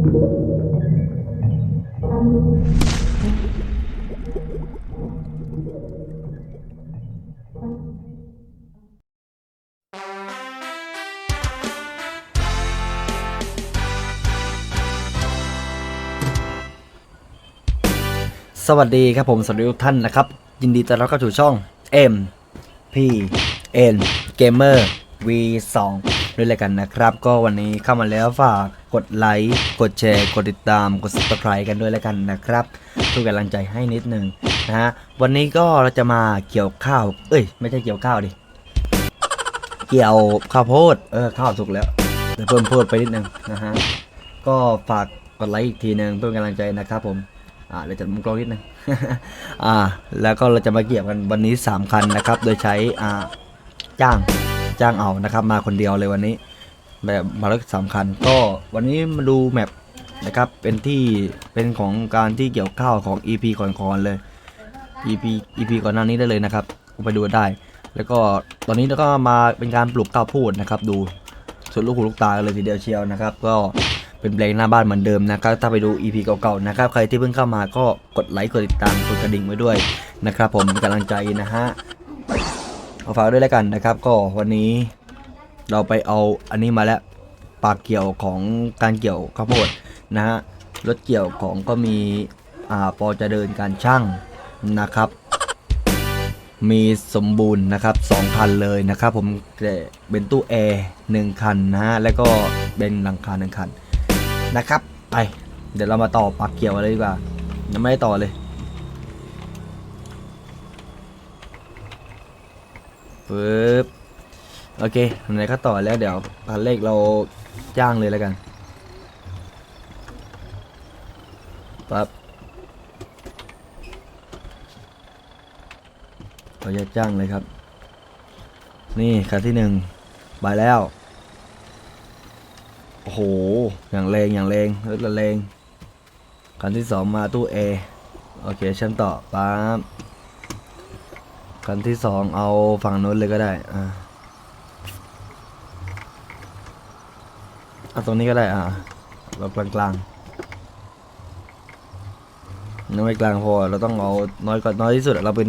สวัสดีครับผมสวัสดีทุกท่านนะครับ ยินดีต้อนรับเข้าสู่ช่อง M P N Gamer V 2 ด้วยแล้วกันนะครับ ก็วันนี้เข้ามาแล้วฝากกดไลค์กดแชร์ กดติดตามกด subscribe กันด้วยแล้วกันนะครับเพื่อกำลังใจให้นิดนึงนะฮะวันนี้ก็เราจะมาเกี่ยวข้าว เอ้ย ไม่ใช่เกี่ยวข้าวดิเกี่ยวข้าวโพดเออข้าวสุกแล้วแต่เพิ่มโพดไปนิดนึงนะฮะก็ฝากกดไลค์อีกทีนึงเพื่อเป็นกำลังใจนะครับผมอ่าเดี๋ยวจะมุมกล้องนิดนึงอ่า แล้วก็เราจะมาเกี่ยวกันวันนี้ 3 คันนะครับ โดยใช้อ่าจ้าง จ้างเอานะครับ มาคนเดียวเลยวันนี้ แบบมาแล้วสามคันก็วันนี้มาดูแมปนะครับ เป็นที่เป็นของการที่เกี่ยวข้าวของ EP ก่อนๆเลย EP EP ก่อนหน้านี้ได้เลยนะครับไปดูได้ แล้วก็ตอนนี้ก็มาเป็นการปลูกข้าวโพดนะครับ ดูสุดลูกหูลูกตาเลยทีเดียวเชียวนะครับ ก็เป็นเพลงหน้าบ้านเหมือนเดิมนะครับ ถ้าไปดู EP เก่าๆนะครับ ใครที่เพิ่งเข้ามาก็กดไลค์กดติดตามกดกระดิ่งไว้ด้วยนะครับ ผมเป็นกำลังใจนะฮะ ฝากด้วยแล้วกันนะครับ ก็วันนี้เราไปเอาอันนี้มาแล้วปากเกี่ยวของการเกี่ยวข้าวโพดนะฮะรถเกี่ยวของก็มีอ่าปอจะเดินการช่างนะครับ มีสมบูรณ์นะครับ2คันเลยนะครับผมเป็นตู้แอร์หนึ่งคันนะฮะแล้วก็เป็นหลังคาหนึ่งคันนะครับ ไป เดี๋ยวเรามาต่อปลักเกี่ยวกันเลยดีกว่ายังไม่ได้ต่อเลย ปึ๊บโอเคไหนก็ต่อแล้วเดี๋ยวพันเลขเราจ้างเลยแล้วกันปั๊บเราจะจ้างเลยครับ นี่คันที่หนึ่งบายแล้ว โอ้โห อย่างแรงอย่างแรงรถละแรงคันที่สองมาตู้เอโอเคฉันต่อปั๊บ คันที่สองเอาฝั่งโน้นเลยก็ได้ อ่าเอาตรงนี้ก็ได้ อ่าแบบกลางๆน้อยกลางพอ เราต้องเอาน้อยกว่าน้อยที่สุด เราเป็น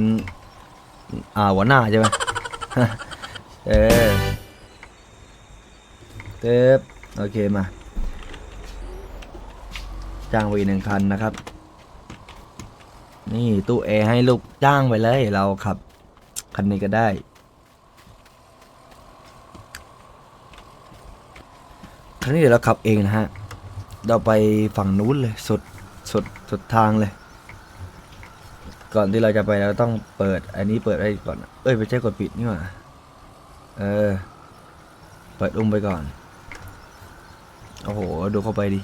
อ่าหัวหน้าใช่ไหมเออเต็บโอเคมา จ้างไปอีหนึ่งคันนะครับ นี่ตู้แอร์ให้ลูกจ้างไปเลย เราขับ คันนี้ก็ได้ครั้นี้เดี๋ยวเราขับเองนะฮะ เราไปฝั่งนู้นเลย สุด สุด สุดทางเลย ก่อนที่เราจะไปเราต้องเปิด อันนี้เปิดไว้ก่อน เอ้ยไม่ใช่กดปิดนี่หว่า เออ เปิดอุ้มไปก่อน โอ้โห ดูเข้าไปดิ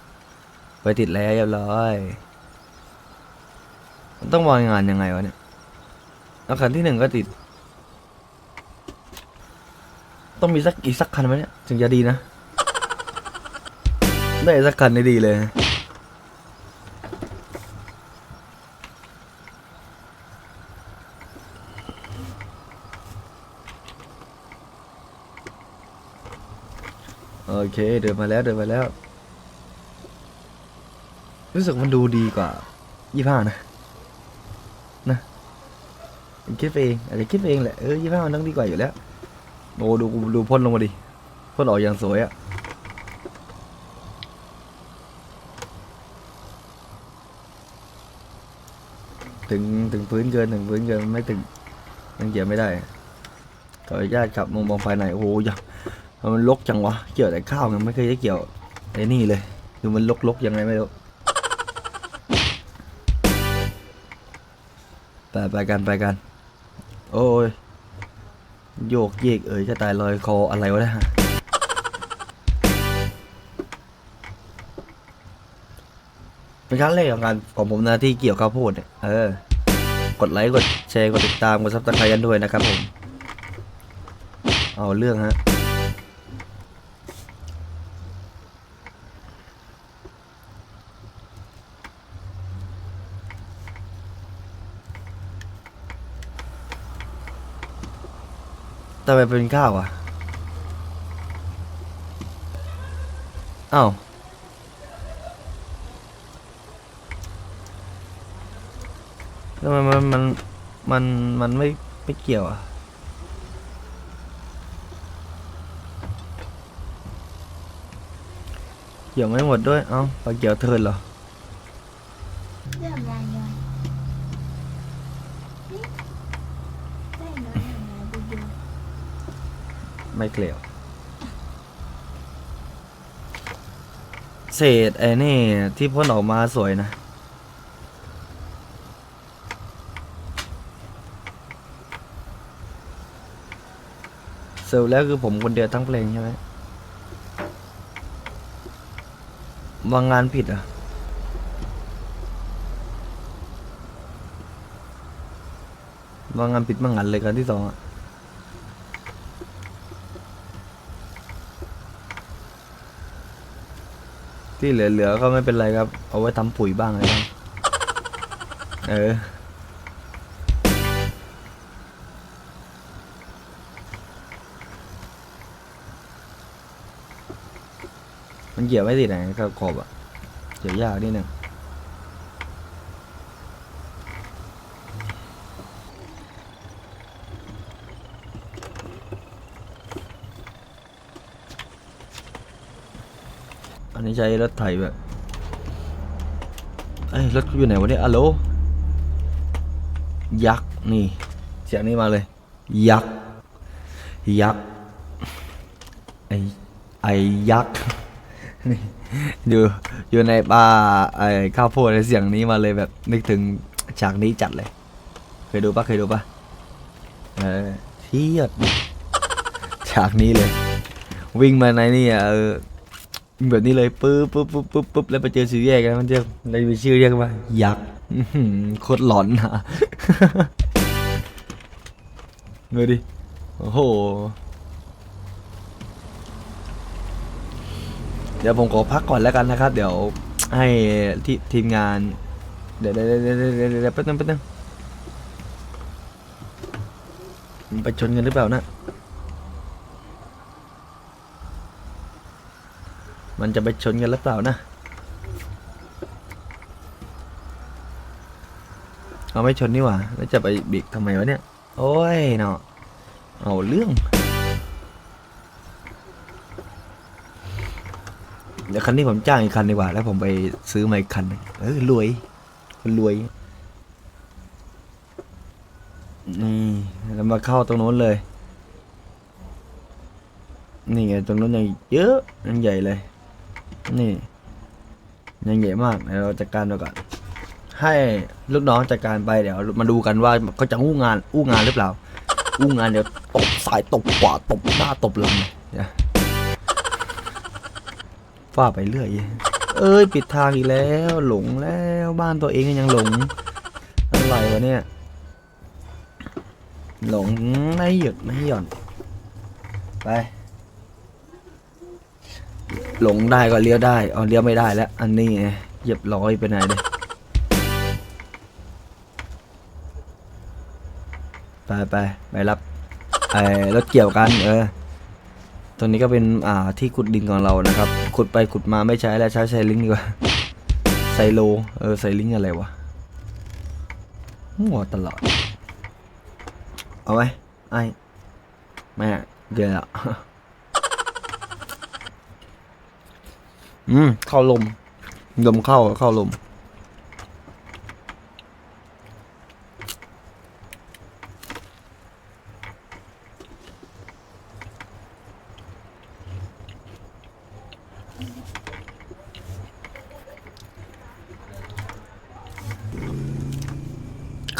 ไปติดแล้วเรียบร้อยมันต้องวางงานยังไงวะเนี่ยแล้วคันที่หนึ่งก็ติด ต้องมีสักอีกสักคันไหมเนี่ย ถึงจะดีนะ ได้สักคันได้ดีเลย โอเคเดินมาแล้วเดินมาแล้ว รู้สึกมันดูดีกว่ายี่ห้านะนะคิดเองอาจจะคิดเองแหละเออยี่ห้ามันต้องดีกว่าอยู่แล้ว โอ้ดูดูพ่นลงมาดิพ่นออกอย่างสวยอะถึงถึงพื้นเกินถึงพื้นเกินไม่ถึงยังเหยียไม่ได้ขออนุญาตขับมองมองภายในโอ้โหย่าทำมันลกจังวะเกี่ยวแต่ข้าวไงไม่เคยได้เกี่ยวไอ้นี่เลยดูมันลกๆยังไงไม่รู้ไปไปกันไปกัน โอ้ย โยกเยกเอ๋ยจะตายลอยคออะไรวะเนี่ยฮะเป็นครั้งแรกของการของผมนะที่เกี่ยวข้าวโพดเนี่ยเออ กดไลค์กดแชร์กดติดตามกดซับสไครต์กันด้วยนะครับผม เอาเรื่องฮะ ทำไมเป็นเก้าอะอ้าทำไมมันมันมันมันไม่ไม่เกี่ยวอะเกี่ยวไม่หมดด้วย เอ้าไปเกี่ยวเทินเหรอ ไม่เกลียว เศษไอ้นี่ที่พ่นออกมาสวยนะเสร็จแล้วคือผมคนเดียวทั้งเพลงใช่ไหมวางงานผิดอะวางงานผิดมางงานเลยกันที่สองอะ ที่เหลือๆก็ไม่เป็นไรครับ เอาไว้ทำปุ๋ยบ้างอะไรบ้างเออ มันเกี่ยวไม่ติดไหนครับขอบอะเกี่ยวยากนิดนึง นนี้ใช้รถไถแบบเอ้ยรถอยู่ไหนวะเนี่ยอะโลยักษ์นี่เสียงนี้มาเลย ยักษ์ยักษ์ไอไอยักษ์นี่อยู่อยู่ในป่าไอข้าวโพดเสียงนี้มาเลยแบบนึกถึงฉากนี้จัดเลย เคยดูปะเคยดูปะเออเทียดฉากนี้เลย วิ่งมาในนี่อะเออ แบบนี้เลยปึ๊บปึ๊บปึ๊บปึ๊บปึ๊บแล้วไปเจอชื่อแยกกันมันจะเลยมีชื่อเรียกว่ายักษ์อื้อหือโคตรหลอนนะดูดิโอ้โหเดี๋ยวผมขอพักก่อนแล้วกันนะครับ เดี๋ยวให้ที่ทีมงาน เดี๋ยวเดี๋ยวเดี๋ยวเดี๋ยวเดี๋ยวเดี๋ยวแป๊บนึงแป๊บนึงมันไปชนกันหรือเปล่านะ มันจะไปชนกันหรือเปล่านะเอาไม่ชนนี่หว่าแล้วจะไปบีกทำไมวะเนี่ย โอ้ยเนาะเอาเรื่องเดี๋ยวคันนี้ผมจ้างอีกคันดีกว่า แล้วผมไปซื้อมาอีกคันเออรวยคนรวยนี่แล้วมาเข้าตรงโน้นเลย นี่ไงตรงโน้นยังเยอะยังใหญ่เลย นี่ ยังใหญ่มากเดี๋ยวเราจัดการไปก่อนให้ลูกน้องจัดการไปเดี๋ยวมาดูกันว่าเขาจะอู้งานอู้งานหรือเปล่าอู้งานเดี๋ยวตบสายตบขวาตบหน้าตบหลังเลยเดี๋ยว่าไปเรื่อยเอ้ยปิดทางอีกแล้ว หลงแล้วบ้านตัวเองยังหลงอะไรวะเนี่ยหลงไม่หยุดไม่หย่อนไป หลงได้ก็เลี้ยวได้เอาเลี้ยวไม่ได้แล้ว อันนี้ไงเหยียบร้อยไปไหนเลยไปไปไปรับไอ้รถเกี่ยวกันเออตรงนี้ก็เป็นอ่าที่ขุดดินของเรานะครับ ขุดไปขุดมาไม่ใช้แล้วใช้ไซลิงดีกว่าไซโลเออไซลิงอะไรวะมั่วตลอด เอาไว้ไอ้แม่เดี๋ยว อืมเข้าลมลมเข้าเข้าลม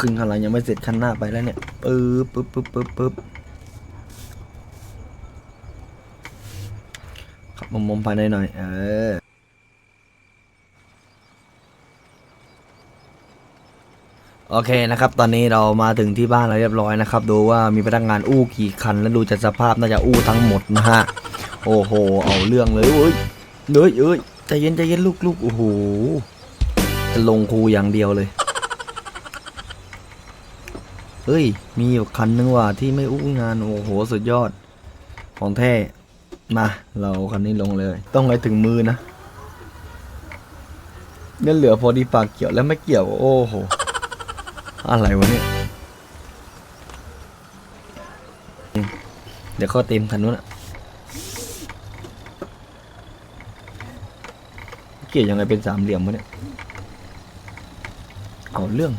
ขึ้นข้างหลังยังไม่เสร็จขั้นหน้าไปแล้วเนี่ยปึ๊บปึ๊บปึ๊บปึ๊บปึ๊บขับ มุมมุมภายในหน่อยเออโอเคนะครับ ตอนนี้เรามาถึงที่บ้านแล้วเรียบร้อยนะครับ ดูว่ามีพนักงานอู้กี่คัน แล้วดูจากสภาพน่าจะอู้ทั้งหมดนะฮะ โอ้โห เอาเรื่องเลยเอ้ยเอ้ยเอ้ยใจเย็นใจเย็นลูกลูกโอ้โห จะลงครูอย่างเดียวเลย เฮ้ย มีอยู่คันนึงว่ะที่ไม่อู้งาน โอ้โห สุดยอด ของแท้ มา เราคันนี้ลงเลย ต้องไปถึงมือนะเงินเหลือพอดีปากเกี่ยวแล้วไม่เกี่ยว โอ้โห อะไรวะเนี่ย เดี๋ยวเขาเต็มคันนู้นอะเกี่ยวยังไงเป็นสามเหลี่ยมวะเนี่ย เอาเรื่อง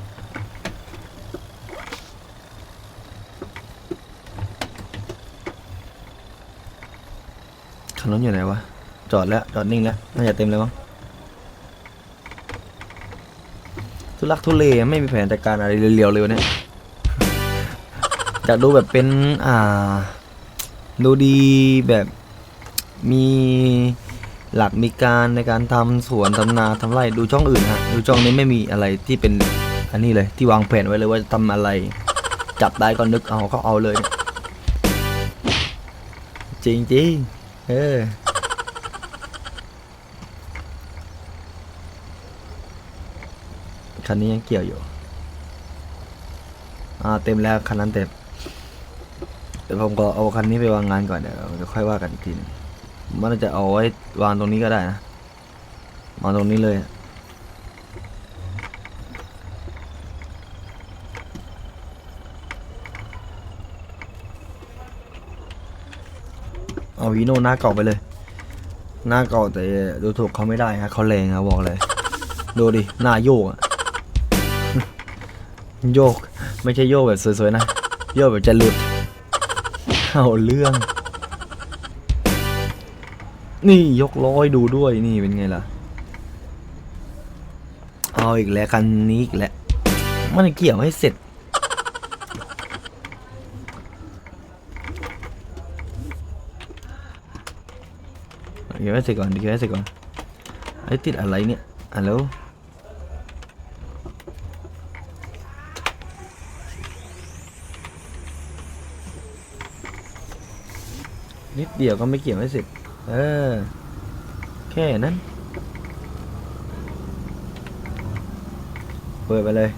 นนู้นอยู่ไหนวะ จอดแล้ว จอดนิ่งแล้ว น่าจะเต็มแล้วมั้ง ทุลักทุเลไม่มีแผนจัดการอะไรเร็วๆเลยวเนี่ยอยากดูแบบเป็น อ่า ดูดีแบบมีหลักมีการในการทำสวนทำนาทำไร่ดูช่องอื่นฮะ ดูช่องนี้ไม่มีอะไรที่เป็นอันนี้เลยที่วางแผนไว้เลยว่าจะทำอะไร จับได้ก็นึกเอาก็เอาเลย จริงจริง เออ คันนี้ยังเกี่ยวอยู่ อ่า เต็มแล้วคันนั้นเต็มเดี๋ยวผมก็เอาคันนี้ไปวางงานก่อนเดี๋ยวจะค่อยว่ากันอีกทีนึงมันจะเอาไว้วางตรงนี้ก็ได้นะวางตรงนี้เลย เอาวีโน่หน้าเก่าไปเลย หน้าเก่าแต่ดูถูกเขาไม่ได้ฮะเขาแรงครับบอกเลย ดูดิ หน้าโยกอะโยก ไม่ใช่โยกแบบสวยๆนะ โยกแบบจะหลุดเอาเรื่อง นี่ยกร้อยดูด้วยนี่เป็นไงล่ะ เอาอีกแล้วคันนี้อีกแล้ว มันเกี่ยวให้เสร็จ เกี่ยวให้เสร็จก่อนเกี่ยวให้เสร็จก่อนไอ้ติดอะไรเนี่ยฮัลโหลนิดเดียวก็ไม่เกี่ยวให้เสร็จเออ แค่นั้น เปิดไปเลย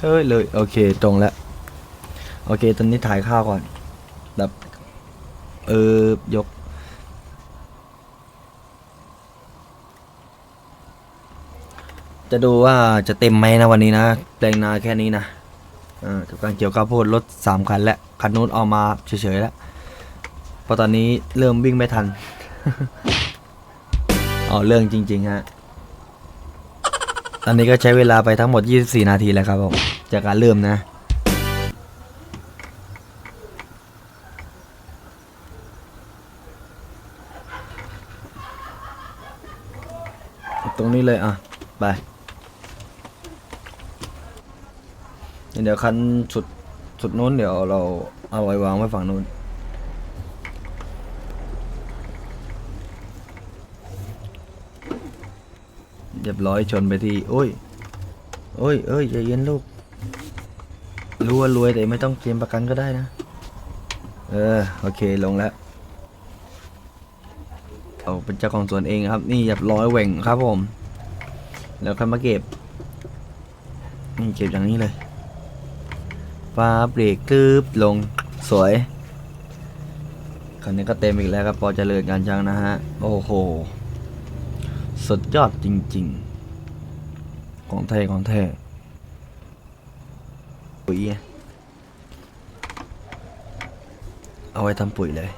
เฮ้ยเลย โอเค ตรงแล้ว โอเค ตอนนี้ถ่ายข้าวก่อน แบบ เออยก จะดูว่าจะเต็มไหมนะวันนี้นะ แปลงนาแค่นี้นะอ่ากับการเกี่ยวข้าวโพดรถสามคันแล้วคันนู้นเอามาเฉยๆแล้วเพราะตอนนี้เริ่มวิ่งไม่ทันเอาเรื่องจริง ๆ ฮะ ตอนนี้ก็ใช้เวลาไปทั้งหมด 24 นาทีแล้วครับผม จากการเริ่มนะ ตรง นี้เลยอะ ไป เดี๋ยวคันสุดสุดนู้นเดี๋ยวเราเอาไว้วางไว้ฝั่งนู้น เรียบร้อยชนไปที่โอ้ย โอ้ย เอ้ยใจเย็นลูก รู้ว่ารวยแต่ไม่ต้องเคลมประกันก็ได้นะ เออ โอเคลงแล้วเราเป็นเจ้าของสวนเองครับ นี่เรียบร้อยแหว่งครับผม แล้วค่อยมาเก็บนี่เก็บอย่างนี้เลยฟ้าเบรกคืบลงสวยคันนี้ก็เต็มอีกแล้วครับพอเจริญการช่างนะฮะ โอ้โห สุดยอดจริง ๆ ของแท้ของแท้ปุ๋ยเอาไว้ทำปุ๋ยเลย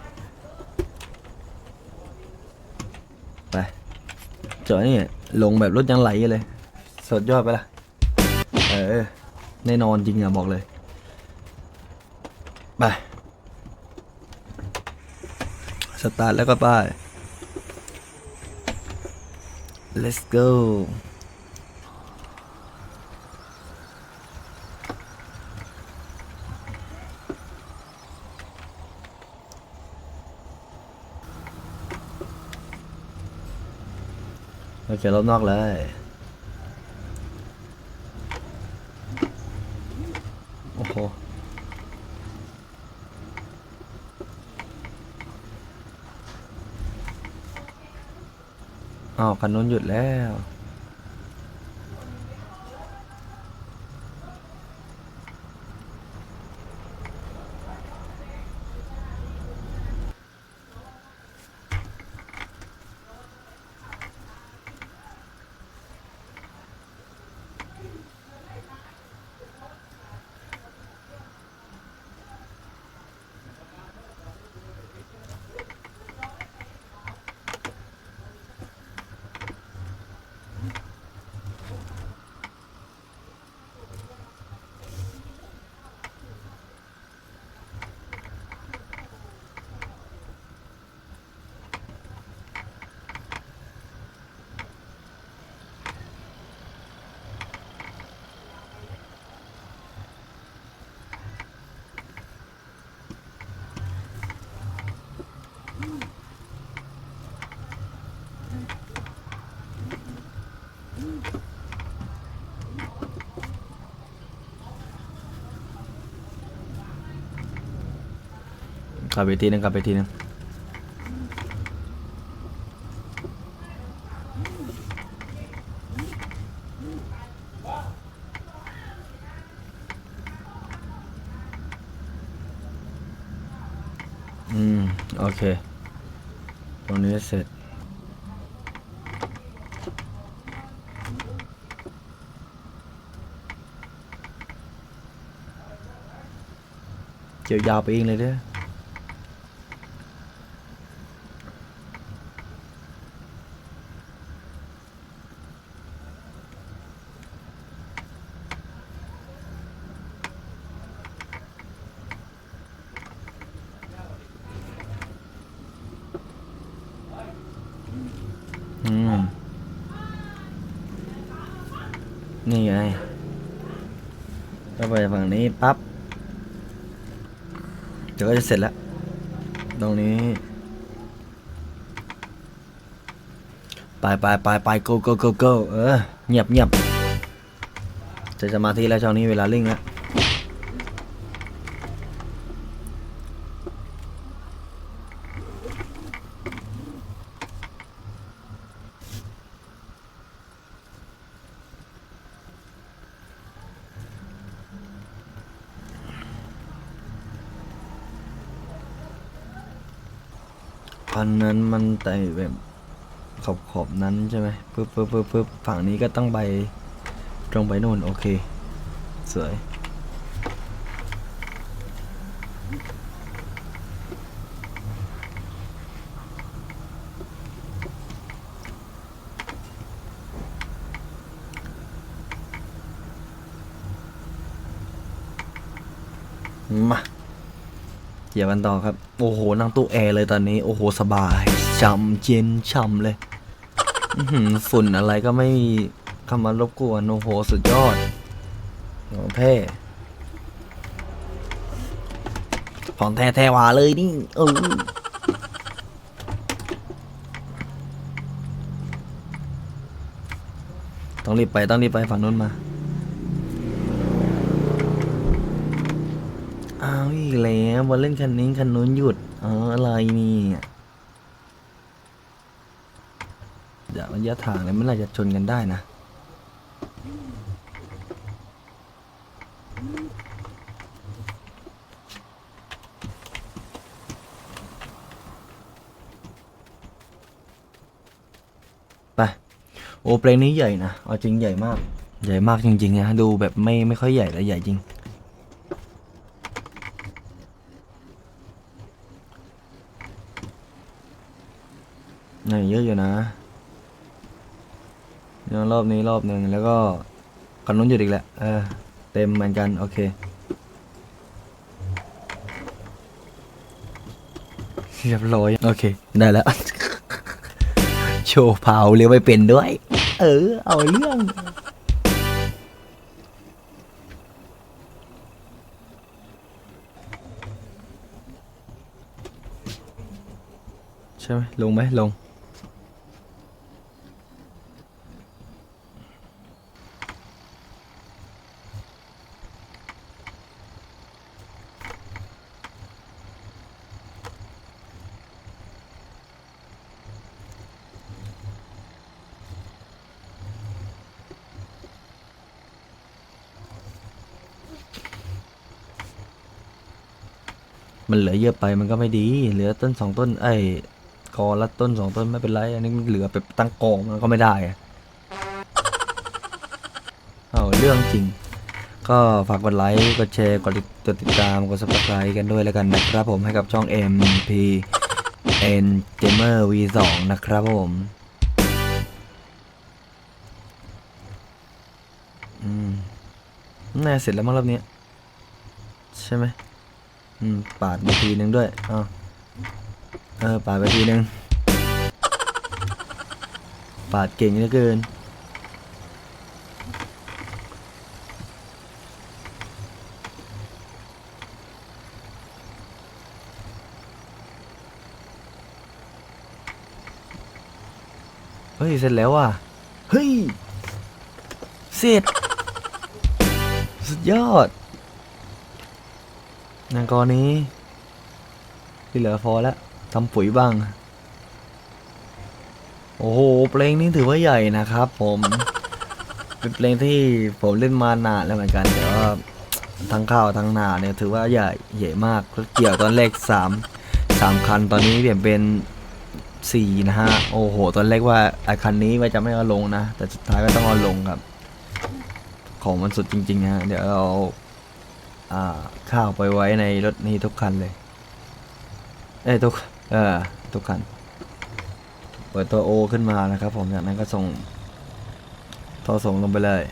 ไปเจอนี่ ลงแบบรถยังไหลเลย สดยอดไปละเออ แน่นอนจริงอะบอกเลย ไป สตาร์ทแล้วก็ไป let's go โอเครอบนอกเลยโอ้โหอ้าวคันนู้นหยุดแล้ว ขับไปทีนึงขับไปทีนึงอืม โอเค ตรงนี้เสร็จเกี่ยวยาวไปเองเลยเด้อม นี่ไงก็ไปฝั่งนี้ปั๊บ เดี๋ยวก็จะเสร็จแล้ว ตรงนี้ ไปไปไปไป go go go go เออ เงียบเงียบจะสมาธิแล้วช่วงนี้เวลาลิ่งแล้ว อันนั้นมันไต่แบบขอบขอบนั้นใช่ไหมปึ๊บปึ๊บปึ๊บปึ๊บฝั่งนี้ก็ต้องไปตรงไปโน่นโอเค สวย มา เกี่ยวกันต่อครับ โอ้โห นั่งตู้แอร์เลยตอนนี้ โอ้โห สบายช่ำเย็นช่ำเลยฝุ่นอะไรก็ไม่มีเข้ามารบกวน โอ้โห สุดยอดของแท้ของแท้แท้หวาเลยนี่เออต้องรีบไปต้องรีบไปฝั่งนู้นมา อ้าวอีกแล้วมาเล่นคันนี้คันนู้นหยุดเอออะไรนี่เดี๋ยวระยะทางเนี่ยมันน่าจะชนกันได้นะไปโอ้เพลงนี้ใหญ่นะเอาจริงใหญ่มาก ใหญ่มากจริงๆนะดูแบบไม่ไม่ค่อยใหญ่แต่ใหญ่จริง นี่เยอะอยู่นะยังรอบนี้รอบหนึ่งแล้วก็คันนู้นหยุดอีกแหละเออเต็มเหมือนกัน โอเค เรียบร้อย โอเค ได้แล้ว โชว์เผาเรียกไม่เป็นด้วย เออ เอาเรื่องใช่ไหมลงไหมลง มันเหลือเยอะไปมันก็ไม่ดี เหลือต้นสองต้นไอ้กอละต้นสองต้นไม่เป็นไรอันนี้มันเหลือไปตั้งกองมันก็ไม่ได้อะเอาเรื่องจริง ก็ฝากกดไลค์กดแชร์กดติดกดติดตามกด subscribe กันด้วยแล้วกันนะครับผมให้กับช่อง MP N Gamer V2 นะครับผมอืมน่าเสร็จแล้วมั้งรอบนี้ใช่ไหม อืมปาดไปทีนึงด้วยอ้าวเออปาดไปทีนึงปาดเก่งเหลือเกิน เฮ้ย เสร็จแล้วว่ะ เฮ้ย เสร็จ สุดยอด นางกอนี้ ที่เหลือพอแล้วทำปุ๋ยบ้าง โอ้โห เพลงนี้ถือว่าใหญ่นะครับผม เป็นเพลงที่ผมเล่นมานานแล้วเหมือนกันแต่ว่าทั้งข้าวทั้งนาเนี่ยถือว่าใหญ่ใหญ่มากแล้วเกี่ยวตอนแรกสามสามคันตอนนี้เปลี่ยนเป็นสี่นะฮะ โอ้โห ตอนแรกว่าไอคันนี้ว่าจะไม่เอาลงนะ แต่สุดท้ายก็ต้องเอาลงครับ ของมันสุดจริงๆนะฮะเดี๋ยวเอาอ่า ข้าวไปไว้ในรถนี้ทุกคันเลย เอ้ยทุก เออทุกคัน เปิดตัวโอขึ้นมานะครับผมจากนั้นก็ส่งท่อส่งลงไปเลย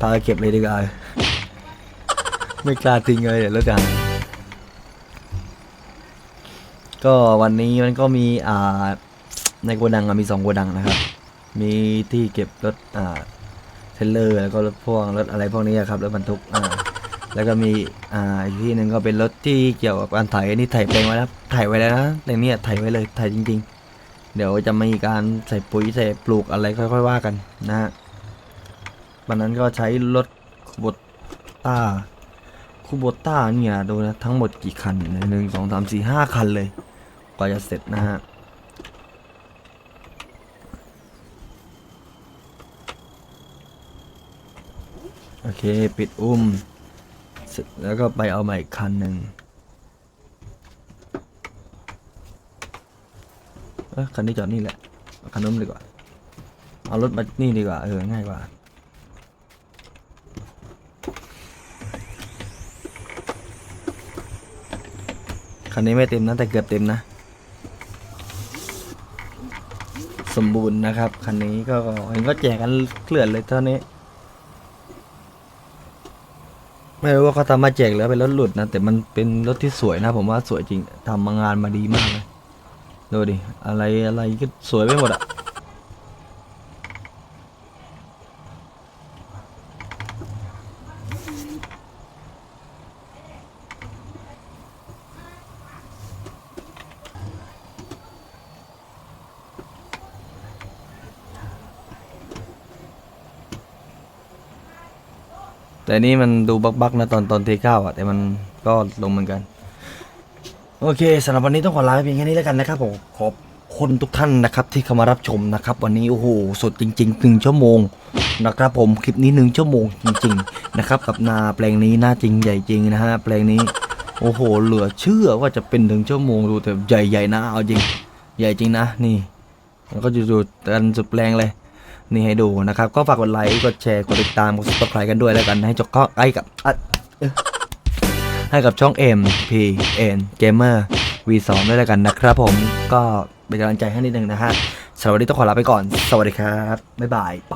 พาเก็บเลยดีกว่าไม่กล้าทิ้งเลยเดี๋ยวรถจัง ก็วันนี้มันก็มีอ่าในโกดังอะมีสองโกดังนะครับ มีที่เก็บรถอ่าเทรลเลอร์แล้วก็รถพ่วงรถอะไรพวกนี้ครับรถบรรทุกอ่าแล้วก็มีอ่าอีกที่หนึ่งก็เป็นรถที่เกี่ยวกับการถ่ายนนี้ถ่ายแปลงไว้แล้วถ่ายไว้แล้วนะแต่เนี่ยถ่ายไว้เลยถ่ายจริง ๆ เดี๋ยวจะมีการใส่ปุ๋ยใส่ปลูกอะไรค่อยๆว่ากันนะฮะวันนั้นก็ใช้รถคูโบต้าคูโบต้าเนี่ยดูนะทั้งหมดกี่คันหนึ่งสองสามสี่ห้าคันเลย กว่าจะเสร็จนะฮะโอเค ปิดอุ้มเสร็จแล้วก็ไปเอาใหม่อีกคันหนึ่งเอยคันนี้จอดนี่แหละ คันนู้นดีกว่า เอารถมานี่ดีกว่า เออ ง่ายกว่า คันนี้ไม่เต็มนะ แต่เกือบเต็มนะ สมบูรณ์นะครับ คันนี้ก็เห็นก็แจกกันเกลื่อนเลยเท่านี้ ไม่รู้ว่าเขาทำมาแจกแล้วเป็นรถหลุดนะ แต่มันเป็นรถที่สวยนะ ผมว่าสวยจริงทำมางานมาดีมากเลย ดูดิ อะไรอะไรก็สวยไปหมดอะ แต่นี่มันดูบักๆนะตอนตอนเทข้าวอะแต่มันก็ลงเหมือนกัน โอเคสำหรับวันนี้ต้องขอลาไปเพียงแค่นี้แล้วกันนะครับผมขอบคุณทุกท่านนะครับที่เข้ามารับชมนะครับ วันนี้โอ้โหสดจริงๆหนึ่งชั่วโมงนะครับ ผมคลิปนี้หนึ่งชั่วโมงจริง ๆ นะครับ กับนาแปลงนี้น่าจริงใหญ่จริงนะฮะแปลงนี้ โอ้โห เหลือเชื่อว่าจะเป็นหนึ่งชั่วโมงดูแต่ใหญ่ๆนะเอาจริง ใหญ่จริงนะนี่แล้วก็อยู่ๆกันสุดแปลงเลย นี่ให้ดูนะครับ ก็ฝากกดไลค์กดแชร์กดติดตามกดซับสไครต์กันด้วยแล้วกันให้จบก็ไอ้กับให้กับช่อง M P N Gamer V2 ด้วยแล้วกันนะครับผมก็เป็นกำลังใจให้นิดนึงนะฮะสำหรับวันนี้ต้องขอลาไปก่อน สวัสดีครับ บ๊ายบาย ไป